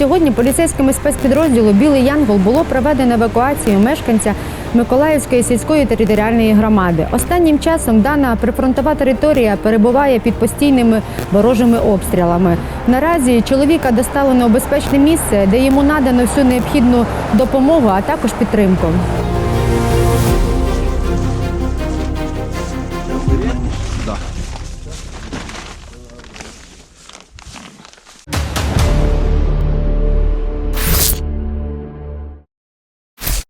Сьогодні поліцейськими спецпідрозділу Білий Янгол було проведено евакуацію мешканця Миколаївської сільської територіальної громади. Останнім часом дана прифронтова територія перебуває під постійними ворожими обстрілами. Наразі чоловіка доставлено у безпечне місце, де йому надано всю необхідну допомогу, а також підтримку.